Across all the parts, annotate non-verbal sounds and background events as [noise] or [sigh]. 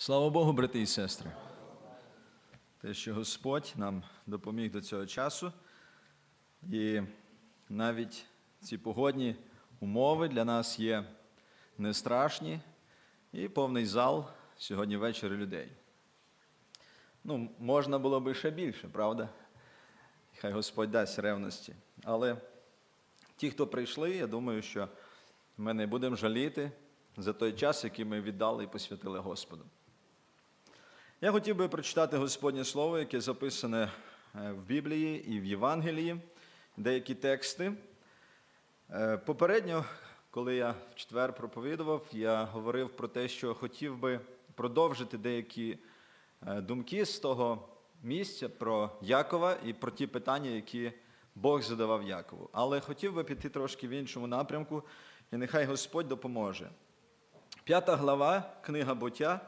Слава Богу, брати і сестри. Те, що Господь нам допоміг до цього часу. І навіть ці погодні умови для нас є не страшні і повний зал сьогодні ввечері людей. Ну, можна було би ще більше, правда? Хай Господь дасть ревності. Але ті, хто прийшли, я думаю, що ми не будемо жаліти за той час, який ми віддали і посвятили Господу. Я хотів би прочитати Господнє Слово, яке записане е, в Біблії і в Євангелії, деякі тексти. Е, Попередньо, коли я в четвер проповідував, я говорив про те, що хотів би продовжити деякі е, думки з того місця про Якова і про ті питання, які Бог задавав Якову. Але хотів би піти трошки в іншому напрямку, і нехай Господь допоможе. П'ята глава, книга буття.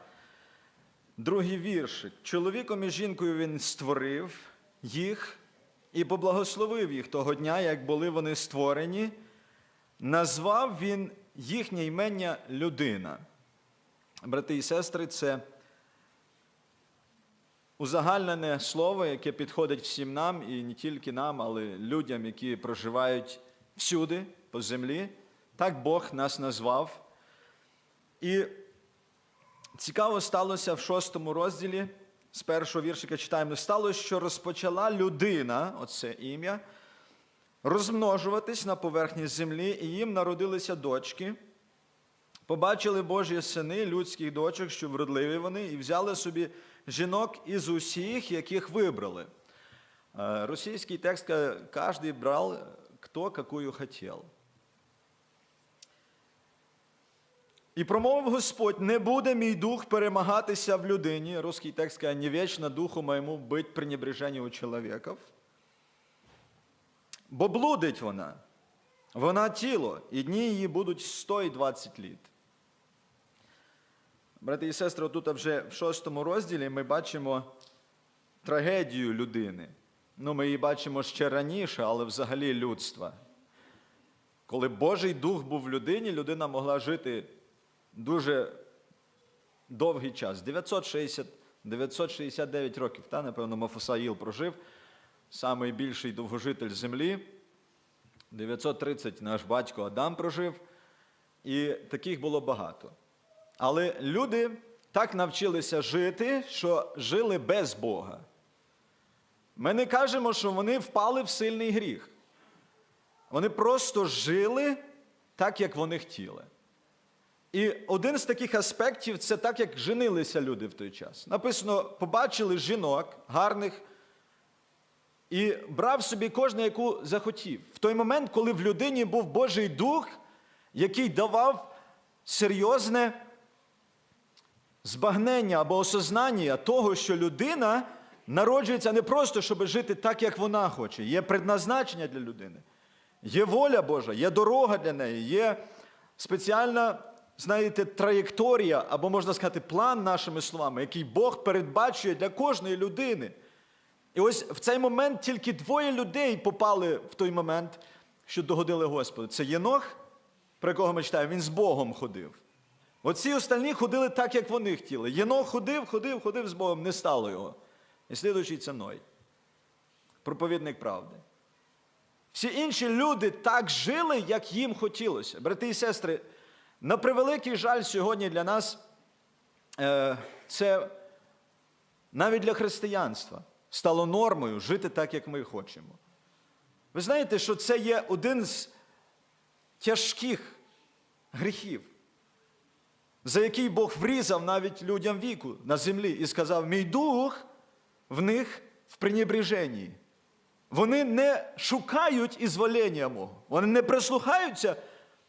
Другий віршик. Чоловіком і жінкою він створив їх і поблагословив їх того дня, як були вони створені. Назвав він їхнє імення людина. Брати і сестри, це узагальнене слово, яке підходить всім нам, і не тільки нам, але людям, які проживають всюди по землі. Так Бог нас назвав. І Цікаво сталося в шостому розділі з першого віршика читаємо. Сталося, що розпочала людина, оце ім'я, розмножуватись на поверхні землі, і їм народилися дочки. Побачили Божі сини людських дочок, що вродливі вони, і взяли собі жінок із усіх, яких вибрали. Е, Російський текст каже, кожен брав, хто какую хотів. І промовив Господь, не буде мій дух перемагатися в людині. Русский текст каже, не вічно духу моєму бить пренебреження у чоловіків. Бо блудить вона. Вона тіло, і дні її будуть 100 і 20 літ. Брати і сестри, тут вже в шостому розділі ми бачимо трагедію людини. Ну, ми її бачимо ще раніше, але взагалі людства. Коли Божий дух був в людині, людина могла жити дуже довгий час 960, 969 років. Та, напевно, Мафусаїл прожив, найбільший довгожитель землі. 930 наш батько Адам прожив, і таких було багато. Але люди так навчилися жити, що жили без Бога. Ми не кажемо, що вони впали в сильний гріх. Вони просто жили так, як вони хотіли. І один з таких аспектів це так, як женилися люди в той час. Написано, побачили жінок гарних і брав собі кожен, яку захотів. В той момент, коли в людині був Божий дух, який давав серйозне збагнення або осознання того, що людина народжується не просто, щоб жити так, як вона хоче. Є предназначення для людини, є воля Божа, є дорога для неї, є спеціальна знаєте, траєкторія, або можна сказати, план нашими словами, який Бог передбачує для кожної людини. І ось в цей момент тільки двоє людей попали в той момент, що догодили Господу. Це Єнох, про якого ми читаємо, він з Богом ходив. Оці остальні ходили так, як вони хотіли. Єнох ходив, ходив, ходив з Богом, не стало його. І слідуючий це Ной. Проповідник правди. Всі інші люди так жили, як їм хотілося. Брати і сестри, на превеликий жаль, сьогодні для нас е, це навіть для християнства стало нормою жити так, як ми хочемо. Ви знаєте, що це є один з тяжких гріхів, за який Бог врізав навіть людям віку на землі і сказав: Мій дух в них в пренебреженні. Вони не шукають ізволення мого, вони не прислухаються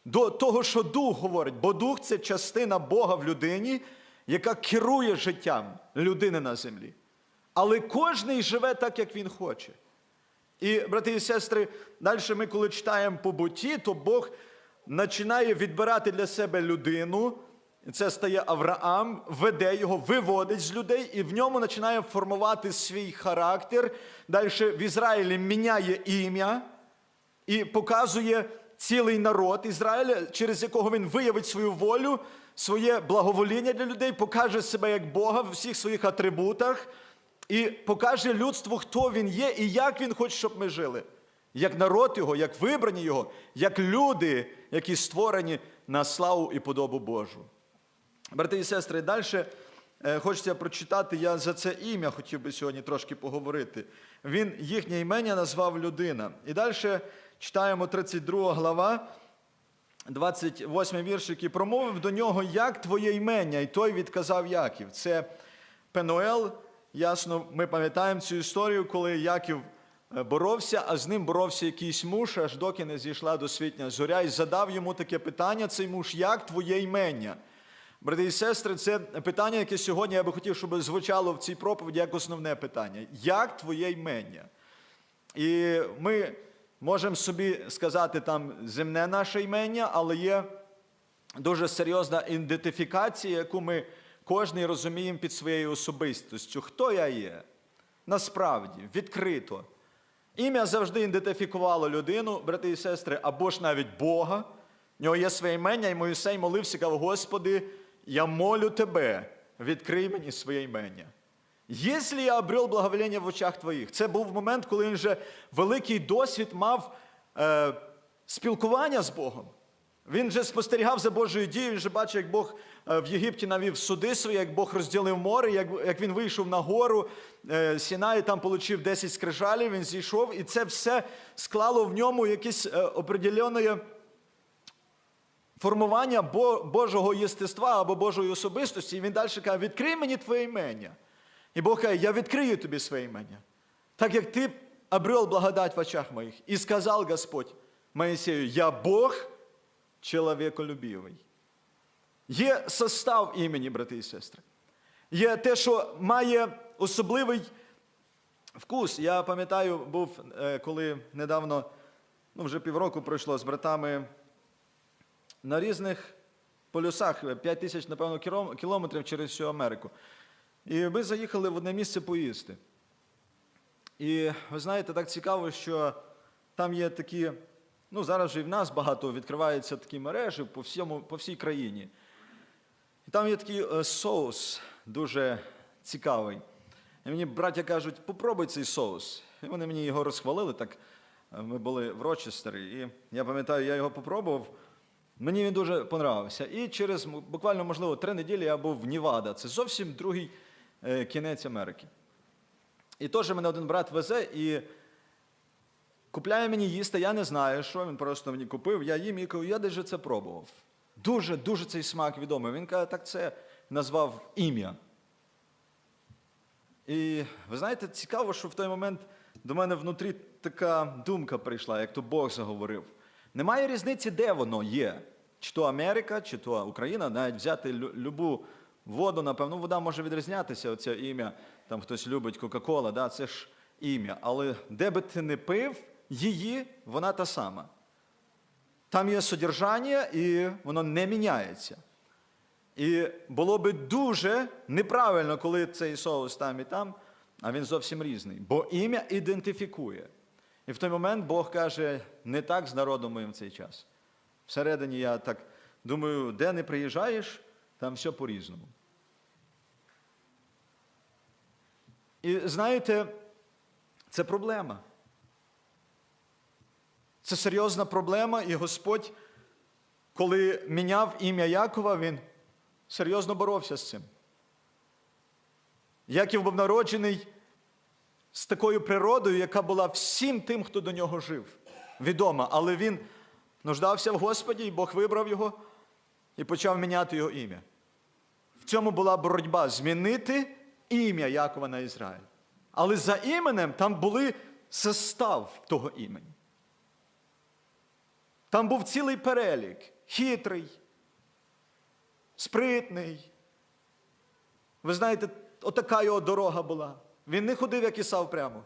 до того, що дух говорить, бо дух це частина Бога в людині, яка керує життям людини на землі. Але кожний живе так, як він хоче. І, брати і сестри, далі ми, коли читаємо по буті, то Бог починає відбирати для себе людину. Це стає Авраам, веде його, виводить з людей, і в ньому починає формувати свій характер. Далі в Ізраїлі міняє ім'я і показує цілий народ Ізраїля, через якого він виявить свою волю, своє благовоління для людей, покаже себе як Бога в всіх своїх атрибутах і покаже людству, хто він є і як він хоче, щоб ми жили. Як народ його, як вибрані його, як люди, які створені на славу і подобу Божу. Брати і сестри, далі е, хочеться прочитати, я за це ім'я хотів би сьогодні трошки поговорити. Він їхнє імення назвав людина. І далі читаємо 32 глава, 28 вірш, який промовив до нього, як твоє імення, і той відказав Яків. Це Пенуел. Ясно, ми пам'ятаємо цю історію, коли Яків е, боровся, а з ним боровся якийсь муж, аж доки не зійшла досвітня зоря, і задав йому таке питання: цей муж, як твоє імення? Брати і сестри, це питання, яке сьогодні я би хотів, щоб звучало в цій проповіді як основне питання. Як твоє імення? І ми можемо собі сказати там земне наше імення, але є дуже серйозна ідентифікація, яку ми кожен розуміємо під своєю особистістю. Хто я є? Насправді, відкрито. Ім'я завжди ідентифікувало людину, брати і сестри, або ж навіть Бога. В нього є своє імення, і Моїсей молився, казав, Господи, я молю Тебе, відкрий мені своє імення. Якщо я обрел благовоління в очах твоїх, це був момент, коли він вже великий досвід мав е, спілкування з Богом. Він вже спостерігав за Божою дією, він вже бачив, як Бог е, в Єгипті навів суди свої, як Бог розділив море, як, як він вийшов на гору е, Сінай, там отримав 10 скрижалів, він зійшов, і це все склало в ньому якесь е, определене формування Божого єстества або Божої особистості. І він далі каже, відкрий мені твоє імення. І Бог каже, я відкрию тобі своє імення. Так як ти обрел благодать в очах моїх. І сказав Господь Моїсею, я Бог чоловіколюбивий. Є состав імені, брати і сестри. Є те, що має особливий вкус. Я пам'ятаю, був, е, коли недавно, ну вже півроку пройшло з братами на різних полюсах, 5 тисяч, напевно, кілометрів через всю Америку. І ми заїхали в одне місце поїсти. І ви знаєте, так цікаво, що там є такі, ну зараз вже і в нас багато відкриваються такі мережі по, всьому, по всій країні. І там є такий е, соус дуже цікавий. І мені браття кажуть, попробуй цей соус. І вони мені його розхвалили. Так е, ми були в Рочестері. І я пам'ятаю, я його попробував. Мені він дуже понравився. І через буквально, можливо, три неділі я був в Нівада. Це зовсім другий кінець Америки. І теж мене один брат везе і купляє мені їсти, я не знаю, що він просто мені купив. Я їм і кажу, я десь це пробував. Дуже, дуже цей смак відомий. Він каже, так це назвав ім'я. І ви знаєте, цікаво, що в той момент до мене внутрі така думка прийшла, як то Бог заговорив. Немає різниці, де воно є. Чи то Америка, чи то Україна, навіть взяти лю- любу воду, напевно, вода може відрізнятися, оце ім'я, там хтось любить Кока-Кола, да, це ж ім'я. Але де би ти не пив її, вона та сама. Там є содержання, і воно не міняється. І було би дуже неправильно, коли цей соус там і там, а він зовсім різний. Бо ім'я ідентифікує. І в той момент Бог каже, не так з народом моїм в цей час. Всередині я так думаю, де не приїжджаєш, там все по-різному. І знаєте, це проблема. Це серйозна проблема, і Господь, коли міняв ім'я Якова, він серйозно боровся з цим. Яків був народжений з такою природою, яка була всім тим, хто до нього жив, відома. Але він нуждався в Господі, і Бог вибрав його і почав міняти його ім'я. В цьому була боротьба змінити ім'я Якова на Ізраїль. Але за іменем там були состав того імені. Там був цілий перелік, хитрий, спритний. Ви знаєте, отака його дорога була. Він не ходив, як Ісав прямо.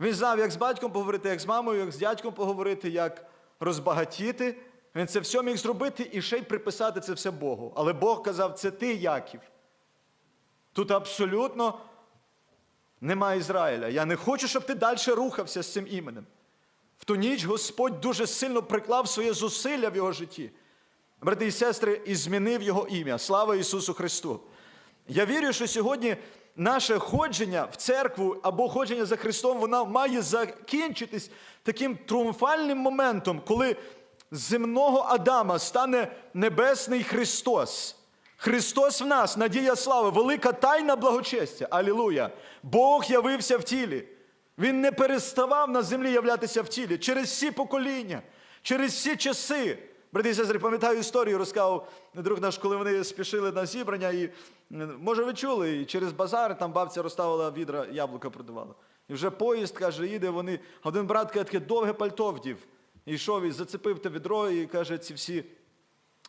Він знав, як з батьком поговорити, як з мамою, як з дядьком поговорити, як розбагатіти. Він це все міг зробити і ще й приписати це все Богу. Але Бог казав, це ти, Яків. Тут абсолютно немає Ізраїля. Я не хочу, щоб ти далі рухався з цим іменем. В ту ніч Господь дуже сильно приклав своє зусилля в його житті. брати і сестри, і змінив його ім'я. Слава Ісусу Христу! Я вірю, що сьогодні наше ходження в церкву або ходження за Христом, воно має закінчитись таким тріумфальним моментом, коли земного Адама стане небесний Христос. Христос в нас, надія слави, велика тайна благочестя. Алілуя! Бог явився в тілі. Він не переставав на землі являтися в тілі через всі покоління, через всі часи. Брати сестри, пам'ятаю історію, розказав друг наш, коли вони спішили на зібрання, і може ви чули, і через базар там бабця розставила відра, яблука продавала. І вже поїзд, каже, їде, вони. Один брат каже, таке довге пальто вдів. І йшов і зацепив те відро, і каже, ці всі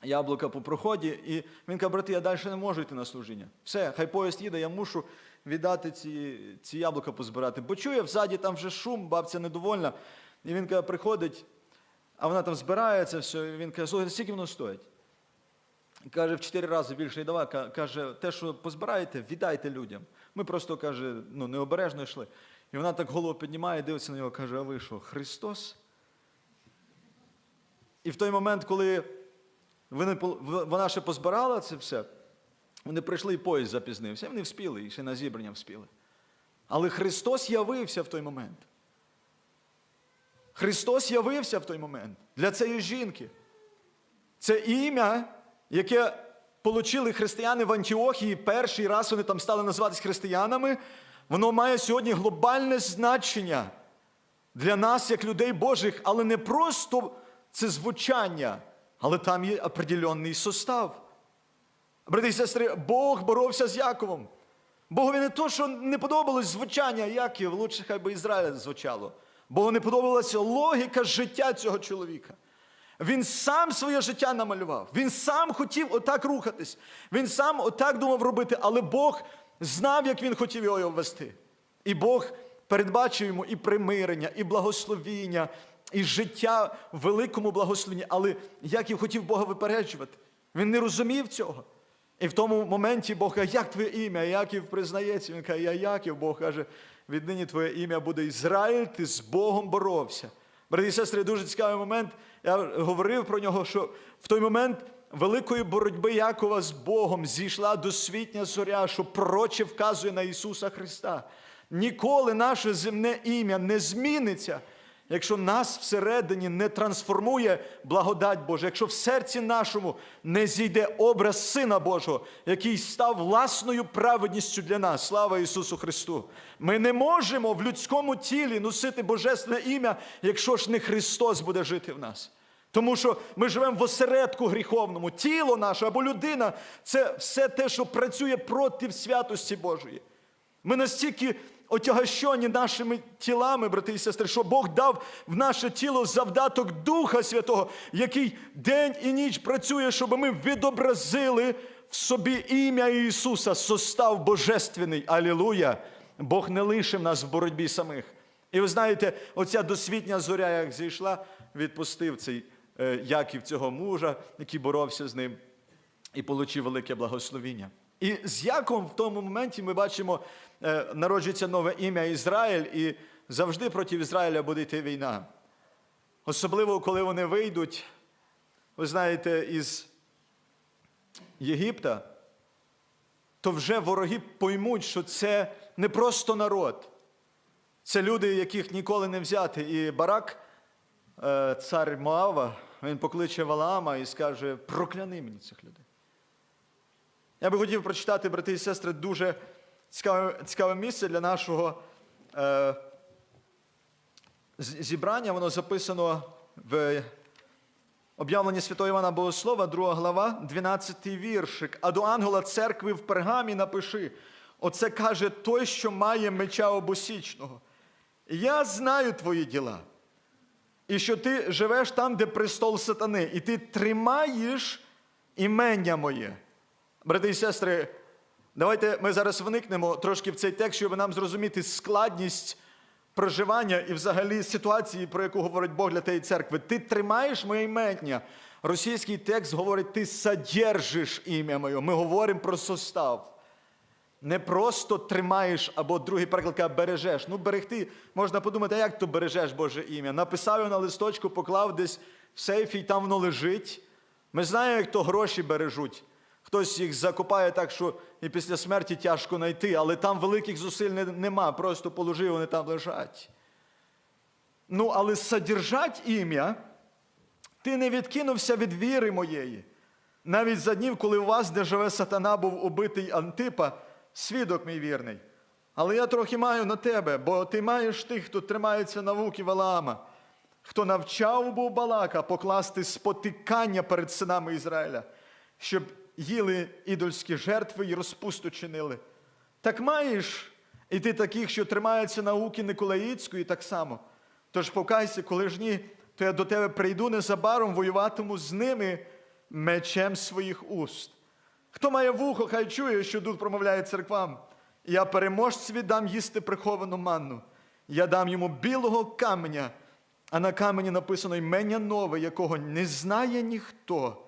яблука по проході. І він каже, брати, я далі не можу йти на служіння. Все, хай поїзд їде, я мушу віддати ці, ці яблука позбирати. Бо чує, взаді там вже шум, бабця недовольна. І він каже, приходить, а вона там збирає це все. І він каже, слухайте, скільки воно стоїть? Каже, в чотири рази більше і давай. Каже, те, що позбираєте, віддайте людям. Ми просто, каже, ну, необережно йшли. І вона так голову піднімає, дивиться на нього, каже, а ви що, Христос? І в той момент, коли вони, вона ще позбирала це все, вони прийшли і поїзд запізнився. Вони вспіли, і ще на зібрання вспіли. Але Христос явився в той момент. Христос явився в той момент для цієї жінки. Це ім'я, яке отримали християни в Антіохії, перший раз вони там стали називатись християнами, воно має сьогодні глобальне значення для нас, як людей Божих, але не просто це звучання, але там є определенний состав. Брати і сестри, Бог боровся з Яковом. Богові не то, що не подобалось звучання Яків, лучше хай би Ізраїля звучало. Богу не подобалася логіка життя цього чоловіка. Він сам своє життя намалював. Він сам хотів отак рухатись. Він сам отак думав робити, але Бог знав, як він хотів його вести. І Бог передбачив йому і примирення, і благословіння, і життя в великому благословенні. Але Яків хотів Бога випереджувати. Він не розумів цього. І в тому моменті Бог каже, як твоє ім'я? Яків признається. Він каже, я Яків, Бог каже, віднині твоє ім'я буде Ізраїль, ти з Богом боровся. Брати і сестри, дуже цікавий момент. Я говорив про нього, що в той момент великої боротьби Якова з Богом зійшла досвітня зоря, що пророче вказує на Ісуса Христа. Ніколи наше земне ім'я не зміниться, якщо нас всередині не трансформує благодать Божа, якщо в серці нашому не зійде образ Сина Божого, який став власною праведністю для нас. Слава Ісусу Христу! Ми не можемо в людському тілі носити Божественне ім'я, якщо ж не Христос буде жити в нас. Тому що ми живемо в осередку гріховному. Тіло наше або людина це все те, що працює проти святості Божої. Ми настільки отягощені нашими тілами, брати і сестри, що Бог дав в наше тіло завдаток Духа Святого, який день і ніч працює, щоб ми відобразили в собі ім'я Ісуса, состав Божественний. Алілуя! Бог не лишив нас в боротьбі самих. І ви знаєте, оця досвітня зоря, як зійшла, відпустив цей е, Яків цього мужа, який боровся з ним і отримав велике благословіння. І з Яковом в тому моменті ми бачимо, е, народжується нове ім'я Ізраїль, і завжди проти Ізраїля буде йти війна. Особливо, коли вони вийдуть, ви знаєте, із Єгипта, то вже вороги поймуть, що це не просто народ, це люди, яких ніколи не взяти. І Барак, е, цар Моава, він покличе Валаама і скаже: прокляни мені цих людей. Я би хотів прочитати, брати і сестри, дуже цікаве, цікаве місце для нашого е, зібрання. Воно записано в об'явленні Святого Івана Богослова, 2 глава, 12 віршик. А до ангела церкви в пергамі напиши: оце каже той, що має меча обосічного. Я знаю твої діла. І що ти живеш там, де престол сатани, і ти тримаєш імення моє. Брати і сестри, давайте ми зараз вникнемо трошки в цей текст, щоб нам зрозуміти складність проживання і взагалі ситуації, про яку говорить Бог для тієї церкви. Ти тримаєш моє імення. Російський текст говорить, ти содержиш ім'я моє. Ми говоримо про состав. Не просто тримаєш, або другий переклад бережеш. Ну, берегти, можна подумати, а як ти бережеш Боже ім'я? Написав його на листочку, поклав десь в сейфі, і там воно лежить. Ми знаємо, як то гроші бережуть. Хтось їх закопає так, що і після смерті тяжко знайти, але там великих зусиль нема, просто положи, вони там лежать. Ну, але содержать ім'я, ти не відкинувся від віри моєї. Навіть за днів, коли у вас, де живе сатана, був убитий Антипа, свідок мій вірний. Але я трохи маю на тебе, бо ти маєш тих, хто тримається науки Валаама, хто навчав був Балака покласти спотикання перед синами Ізраїля, щоб їли ідольські жертви і розпусту чинили. Так маєш і ти таких, що тримаються науки Николаїцької, так само. Тож покайся, коли ж ні, то я до тебе прийду незабаром, воюватиму з ними мечем своїх уст. Хто має вухо, хай чує, що дух промовляє церквам. Я переможцеві дам їсти приховану манну. Я дам йому білого каменя, а на камені написано імення нове, якого не знає ніхто,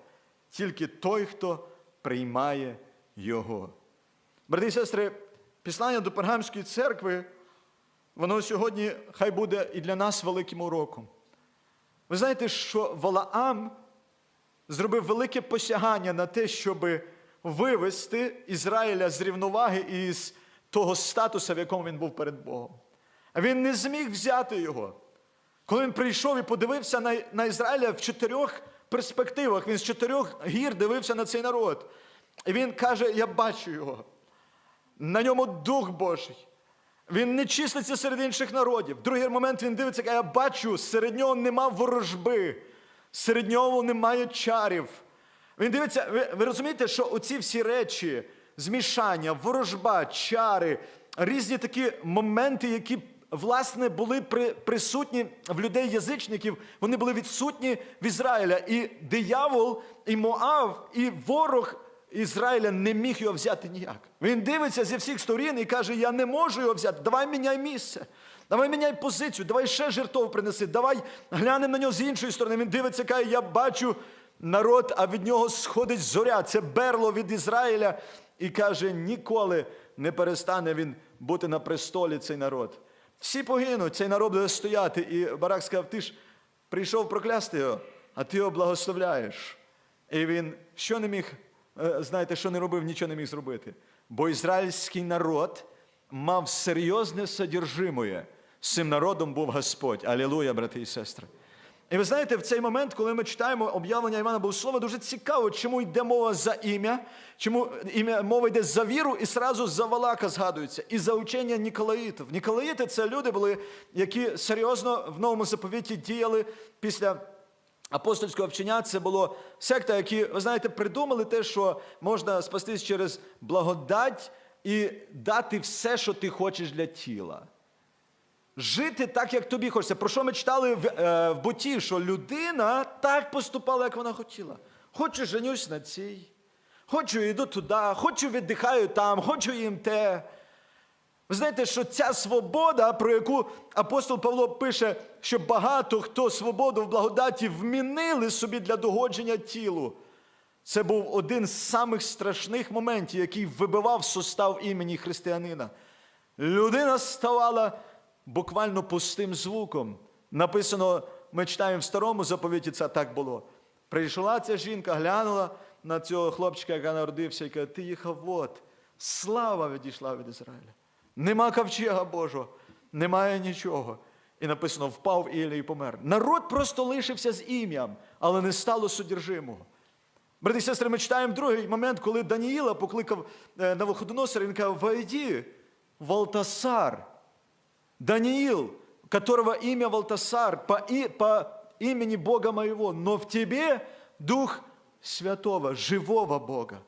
тільки той, хто приймає його. Брати і сестри, післання до Пергамської церкви, воно сьогодні хай буде і для нас великим уроком. Ви знаєте, що Валаам зробив велике посягання на те, щоб вивести Ізраїля з рівноваги і з того статусу, в якому він був перед Богом. А він не зміг взяти його. Коли він прийшов і подивився на, Ізраїля в чотирьох перспективах, він з чотирьох гір дивився на цей народ. І він каже: Я бачу його. На ньому Дух Божий. Він не числиться серед інших народів. Другий момент він дивиться, каже, я бачу, серед нього нема ворожби, серед нього немає чарів. Він дивиться, ви, ви розумієте, що оці всі речі, змішання, ворожба, чари, різні такі моменти, які, власне, були при, присутні в людей язичників, вони були відсутні в Ізраїля. І диявол, і Моав, і ворог Ізраїля не міг його взяти ніяк. Він дивиться зі всіх сторін і каже: Я не можу його взяти. Давай міняй місце. Давай міняй позицію, давай ще жертву принеси, давай глянемо на нього з іншої сторони. Він дивиться, каже, я бачу народ, а від нього сходить зоря. Це берло від Ізраїля. І каже, ніколи не перестане він бути на престолі цей народ. Всі погинуть, цей народ буде стояти. І Барак сказав, ти ж прийшов проклясти його, а ти його благословляєш. І він що не міг, е, знаєте, що не робив, нічого не міг зробити. Бо ізраїльський народ мав серйозне содержимое. З цим народом був Господь. Алілуя, брати і сестри. І ви знаєте, в цей момент, коли ми читаємо об'явлення Івана Богослова, дуже цікаво, чому йде мова за ім'я, чому ім'я мова йде за віру, і сразу за Валака згадується, і за учення Ніколаїтів. Ніколаїти це люди були, які серйозно в новому заповіті діяли після апостольського вчення. Це було секта, які, ви знаєте, придумали те, що можна спастись через благодать і дати все, що ти хочеш для тіла. Жити так, як тобі хочеться. Про що ми читали в, е, в буті, що людина так поступала, як вона хотіла. Хочу женюсь на цій, хочу йду туди, хочу віддихаю там, хочу їм те. Ви знаєте, що ця свобода, про яку апостол Павло пише, що багато хто свободу в благодаті вмінили собі для догодження тілу. Це був один з самих страшних моментів, який вибивав сустав імені християнина. Людина ставала буквально пустим звуком. Написано, ми читаємо в старому заповіті, це так було. Прийшла ця жінка, глянула на цього хлопчика, який народився, і каже, ти їхав от. Слава відійшла від Ізраїля. Нема ковчега Божого, немає нічого. І написано, впав Ілля і помер. Народ просто лишився з ім'ям, але не стало судержимого. Брати і сестри, ми читаємо другий момент, коли Даніїла покликав е, Навуходоносора, він каже, войди, Валтасар, Даниил, которого имя Валтасар, по, и, по имени Бога моего, но в тебе Дух Святого, живого Бога.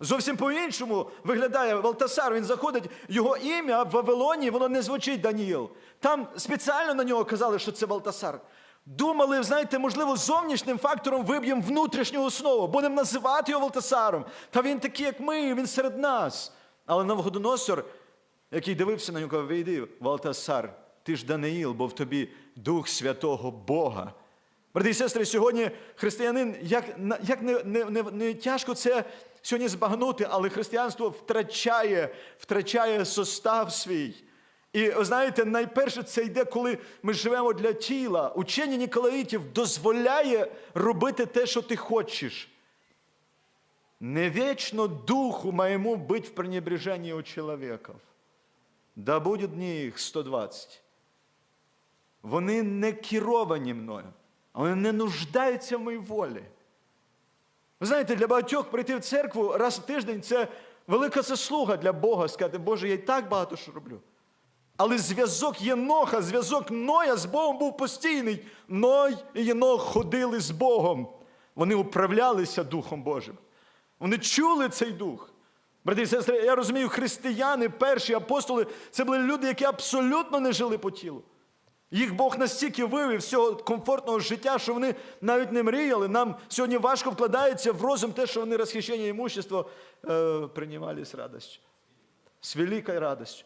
Зовсім по-іншому виглядає Валтасар. Він заходить, його ім'я в Вавилоні, воно не звучить Даніїл. Там спеціально на нього казали, що це Валтасар. Думали, знаєте, можливо, зовнішнім фактором виб'ємо внутрішню основу, будемо називати його Валтасаром. Та він такий, як ми, він серед нас. Але Навуходоносор, який дивився на нього, вийди, Валтасар, ти ж Даниїл, бо в тобі Дух Святого Бога. Брати і сестри, сьогодні християнин, як, як не, не, не, не тяжко це сьогодні збагнути, але християнство втрачає, втрачає состав свій. І знаєте, найперше це йде, коли ми живемо для тіла. Учення Ніколаїтів дозволяє робити те, що ти хочеш. Не вечно духу моему быть в пренебрежении у человеков. Да будет дні їх 120. Вони не керовані мною, вони не нуждаються в моїй волі. Ви знаєте, для багатьох прийти в церкву раз в тиждень це велика заслуга для Бога сказати, Боже, я і так багато що роблю. Але зв'язок Єноха, зв'язок Ноя з Богом був постійний. Ной і Єнох ходили з Богом. Вони управлялися Духом Божим. Вони чули цей дух. Брати і сестри, я розумію, християни, перші апостоли, це були люди, які абсолютно не жили по тілу. Їх Бог настільки вивів з цього комфортного життя, що вони навіть не мріяли. Нам сьогодні важко вкладається в розум те, що вони розхищення імущества е, приймали з радістю. З великою радістю.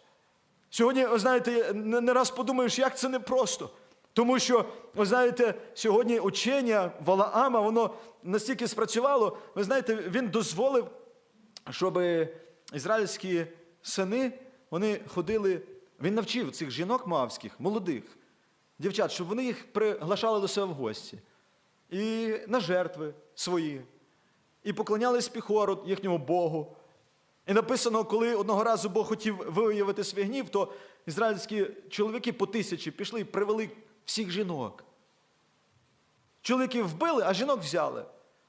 Сьогодні, ви знаєте, не раз подумаєш, як це непросто. Тому що, ви знаєте, сьогодні учення Валаама, воно настільки спрацювало, ви знаєте, він дозволив, щоб ізраїльські сини вони ходили. Він навчив цих жінок мавських, молодих дівчат, щоб вони їх приглашали до себе в гості. І на жертви свої. І поклонялись піхору, їхньому Богу. І написано, коли одного разу Бог хотів виявити свій гнів, то ізраїльські чоловіки по тисячі пішли і привели всіх жінок. Чоловіків вбили, а жінок взяли.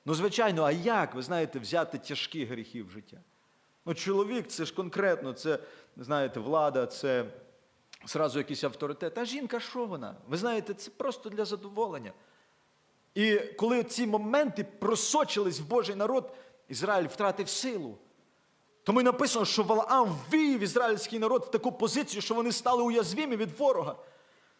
Ну, звичайно, а як, ви знаєте, взяти тяжкі гріхи в життя? Ну, чоловік це ж конкретно, це, знаєте, влада, це зразу якийсь авторитет. А жінка, що вона? Ви знаєте, це просто для задоволення. І коли ці моменти просочились в Божий народ, Ізраїль втратив силу. Тому й написано, що Валаам ввів ізраїльський народ в таку позицію, що вони стали уязвімі від ворога.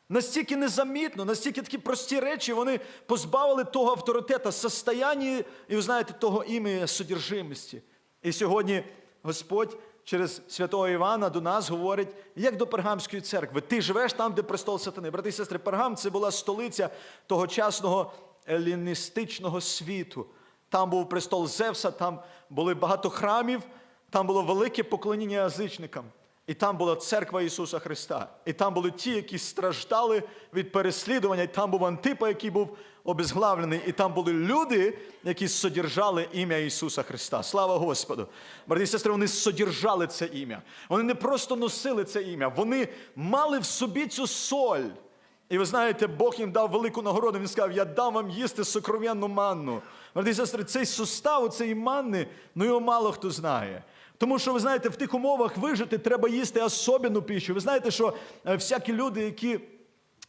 Настільки незамітно, настільки такі прості речі, вони позбавили того авторитета, состояння, і ви знаєте, того імені содержимості. І сьогодні Господь через святого Івана до нас говорить, як до Пергамської церкви. Ти живеш там, де престол сатани. Брати і сестри, Пергам це була столиця тогочасного еліністичного світу. Там був престол Зевса, там були багато храмів, там було велике поклоніння язичникам. І там була церква Ісуса Христа. І там були ті, які страждали від переслідування, і там був Антипа, який був обезглавлений, і там були люди, які содержали ім'я Ісуса Христа. Слава Господу! Брати і сестри, вони содержали це ім'я. Вони не просто носили це ім'я, вони мали в собі цю соль. І ви знаєте, Бог їм дав велику нагороду. Він сказав: Я дам вам їсти сокровенну манну. Брати і сестри, цей сустав, цієї манни, ну його мало хто знає. Тому що ви знаєте, в тих умовах вижити треба їсти особливу піщу. Ви знаєте, що е, всякі люди, які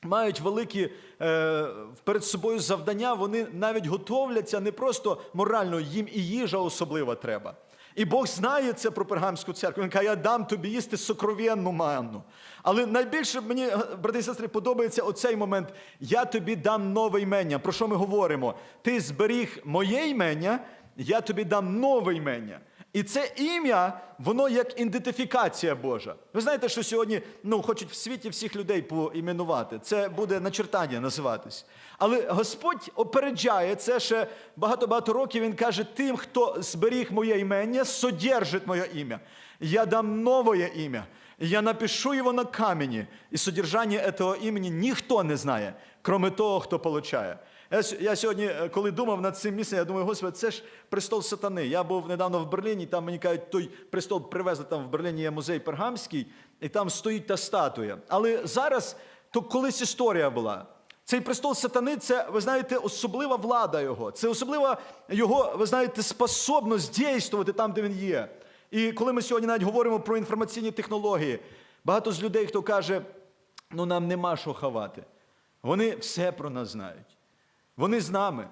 мають великі е, перед собою завдання, вони навіть готовляться не просто морально, їм і їжа особлива треба. І Бог знає це про пергамську церкву. Він каже, я дам тобі їсти сокровенну манну. Але найбільше мені, е, брати і сестри, подобається оцей момент. Я тобі дам нове імення. Про що ми говоримо? Ти зберіг моє імення, я тобі дам нове імення. І це ім'я, воно як ідентифікація Божа. Ви знаєте, що сьогодні ну, хочуть в світі всіх людей поіменувати. Це буде начертання називатись. Але Господь опереджає це ще багато-багато років. Він каже: тим, хто зберіг моє імення, содержить моє ім'я. Я дам нове ім'я. Я напишу його на камені. І содержання цього імені ніхто не знає, кроме того, хто получає. Я, сьогодні, е, коли думав над цим місцем, я думаю, Господи, це ж престол сатани. Я був недавно в Берліні, там мені кажуть, той престол привезли там в Берліні є музей Пергамський, і там стоїть та статуя. Але зараз, то колись історія була. Цей престол сатани це, ви знаєте, особлива влада його. Це особлива його, ви знаєте, способність дійствувати там, де він є. І коли ми сьогодні навіть говоримо про інформаційні технології, багато з людей, хто каже, ну нам нема що ховати. Вони все про нас знають. Вони з нами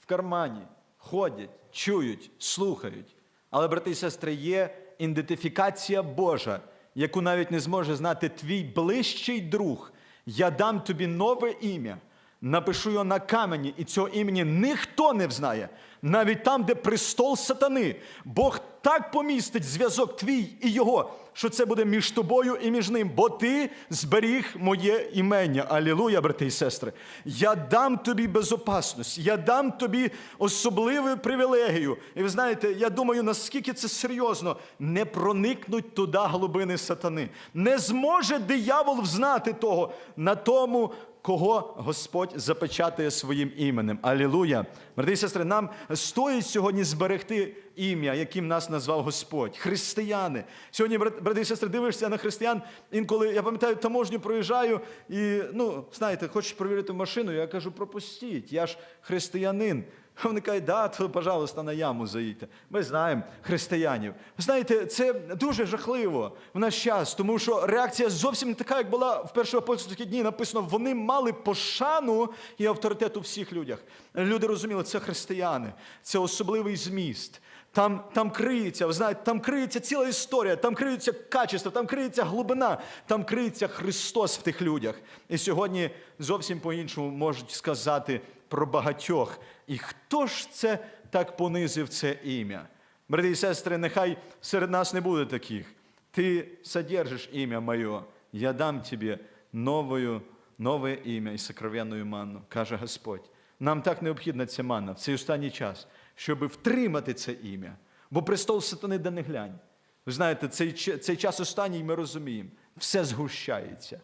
в кармані ходять, чують, слухають. Але, брати і сестри, є ідентифікація Божа, яку навіть не зможе знати твій ближчий друг. Я дам тобі нове ім'я. Напишу його на камені, і цього імені ніхто не взнає, навіть там, де престол сатани. Бог так помістить зв'язок твій і його, що це буде між тобою і між ним, бо ти зберіг моє імення. Алілуя, брати і сестри. Я дам тобі безопасність, я дам тобі особливу привілегію. І ви знаєте, я думаю, наскільки це серйозно, не проникнуть туди глибини сатани. Не зможе диявол взнати того на тому, кого Господь запечатає своїм іменем. Алілуя. Брати і сестри, нам стоїть сьогодні зберегти ім'я, яким нас назвав Господь. Християни. Сьогодні, брат- брати і сестри, дивишся на християн. Інколи я пам'ятаю, таможню проїжджаю, і ну, знаєте, хочеш перевірити машину, я кажу, пропустіть, я ж християнин. [laughs] Вони кажуть, да, то, пожалуйста, на яму заїдьте. Ми знаємо християнів. Знаєте, це дуже жахливо в наш час, тому що реакція зовсім не така, як була в перші апостольські дні. Написано, вони мали пошану і авторитет у всіх людях. Люди розуміли, це християни, це особливий зміст. Там, там криється, ви знаєте, там криється ціла історія, там криються качества, там криється глибина, там криється Христос в тих людях. І сьогодні зовсім по-іншому можуть сказати про багатьох. І хто ж це так понизив це ім'я? Брати і сестри, нехай серед нас не буде таких. Ти содержиш ім'я моє, я дам тобі новою, нове ім'я і сокровенну манну, каже Господь. Нам так необхідна ця манна в цей останній час, щоб втримати це ім'я. Бо престол сатани де не глянь. Ви знаєте, цей, цей час останній ми розуміємо, все згущається.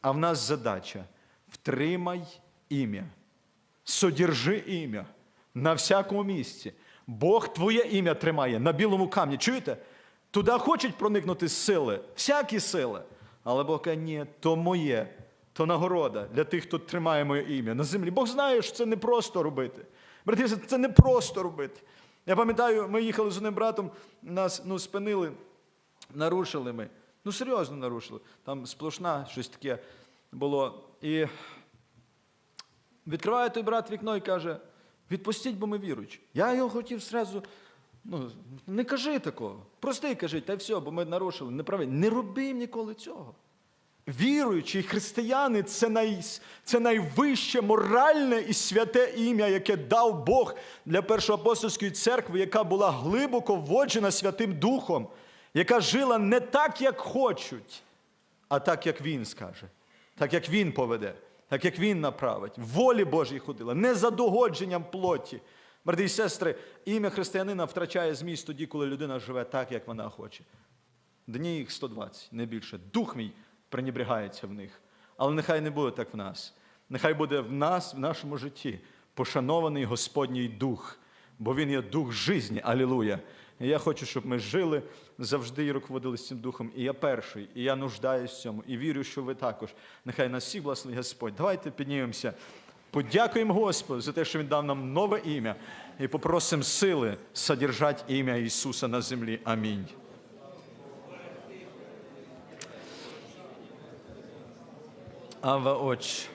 А в нас задача втримай ім'я, содержи ім'я на всякому місці. Бог твоє ім'я тримає на білому камні. Чуєте? Туди хочуть проникнути сили, всякі сили. Але Бог каже, ні, то моє, то нагорода для тих, хто тримає моє ім'я на землі. Бог знає, що це не просто робити. Брати, це не просто робити. Я пам'ятаю, ми їхали з одним братом, нас ну, спинили, нарушили ми. Ну, серйозно нарушили. Там сплошна щось таке було. І відкриває той брат вікно і каже: відпустіть, бо ми віруючі. Я його хотів зразу. Ну, не кажи такого. Прости кажи, та все, бо ми нарушили. Неправильно. Не роби ніколи цього. Віруючі християни це, най, це найвище моральне і святе ім'я, яке дав Бог для першоапостольської церкви, яка була глибоко вводжена Святим Духом, яка жила не так, як хочуть, а так, як Він скаже, так, як Він поведе, так, як Він направить. Волі Божій ходила, не за догодженням плоті. Брати і сестри, ім'я християнина втрачає зміст тоді, коли людина живе так, як вона хоче. Дні їх 120, не більше. Дух мій пренебрігається в них. Але нехай не буде так в нас. Нехай буде в нас, в нашому житті, пошанований Господній Дух, бо Він є дух житті. Алілуя. Я хочу, щоб ми жили завжди і руководилися цим духом. І я перший, і я нуждаюсь в цьому, і вірю, що ви також. Нехай нас всіх благословить Господь. Давайте піднімемося. Подякуємо Господу за те, що Він дав нам нове ім'я, і попросимо сили содержати ім'я Ісуса на землі. Амінь. Ава Отче,